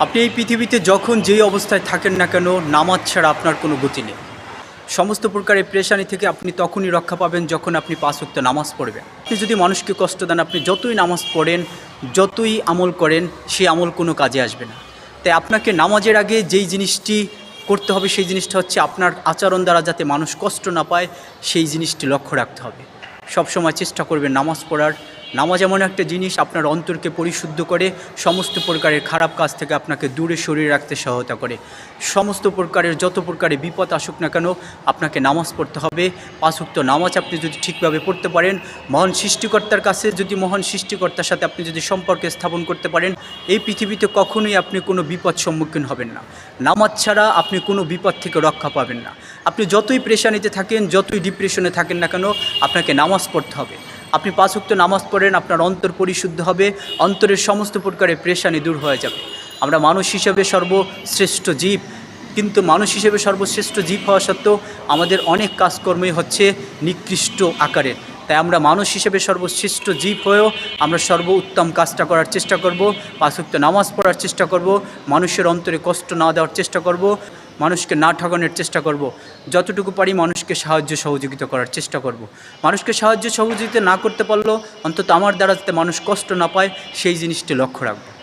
আপনি এই পৃথিবীতে যখন যেই অবস্থায় থাকেন না কেন, নামাজ ছাড়া আপনার কোনো গতি নেই। সমস্ত প্রকারের প্রেশানি থেকে আপনি তখনই রক্ষা পাবেন যখন আপনি পাঁচ ওয়াক্ত নামাজ পড়বেন। আপনি যদি মানুষকে কষ্ট দেন, আপনি যতই নামাজ পড়েন, যতই আমল করেন সেই আমল কোনো কাজে আসবে না। তাই আপনাকে নামাজের আগে যেই জিনিসটি করতে হবে, সেই জিনিসটা হচ্ছে আপনার আচরণ দ্বারা যাতে মানুষ কষ্ট না পায়, সেই জিনিসটি লক্ষ্য রাখতে হবে। সবসময় চেষ্টা করবেন নামাজ পড়ার। নামাজ এমন একটা জিনিস আপনার অন্তরকে পরিশুদ্ধ করে, সমস্ত প্রকারের খারাপ কাজ থেকে আপনাকে দূরে সরিয়ে রাখতে সহায়তা করে। সমস্ত প্রকারের যত প্রকারের বিপদ আসুক না কেন, আপনাকে নামাজ পড়তে হবে। পাঁচুক্ত নামাজ আপনি যদি ঠিকভাবে পড়তে পারেন, মহান সৃষ্টিকর্তার কাছে যদি মহান সৃষ্টিকর্তার সাথে আপনি যদি সম্পর্কে স্থাপন করতে পারেন, এই পৃথিবীতে কখনোই আপনি কোনো বিপদ সম্মুখীন হবেন না। নামাজ ছাড়া আপনি কোনো বিপদ থেকে রক্ষা পাবেন না। আপনি যতই প্রেশানিতে থাকেন, যতই ডিপ্রেশনে থাকেন না কেন, আপনাকে নামাজ পড়তে হবে। আপনি পাঁচ উক্ত নামাজ পড়েন, আপনার অন্তর পরিশুদ্ধ হবে, অন্তরের সমস্ত প্রকারের প্রেশানি দূর হয়ে যাবে। আমরা মানুষ হিসেবে সর্বশ্রেষ্ঠ জীব, কিন্তু মানুষ হিসেবে সর্বশ্রেষ্ঠ জীব হওয়া সত্ত্বেও আমাদের অনেক কাজকর্মই হচ্ছে নিকৃষ্ট আকারের। তাই আমরা মানুষ হিসেবে সর্বশ্রেষ্ঠ জীব হয়েও আমরা সর্ব উত্তম কাজটা করার চেষ্টা করব, পাশুক্ত নামাজ পড়ার চেষ্টা করব, মানুষের অন্তরে কষ্ট না দেওয়ার চেষ্টা করব, মানুষকে না ঠকানোর চেষ্টা করব, যতটুকু পারি মানুষকে সাহায্য সহযোগিতা করার চেষ্টা করব। মানুষকে সাহায্য সহযোগিতা না করতে পারলেও অন্তত আমার দ্বারা যাতে মানুষ কষ্ট না পায়, সেই জিনিসটি লক্ষ্য রাখব।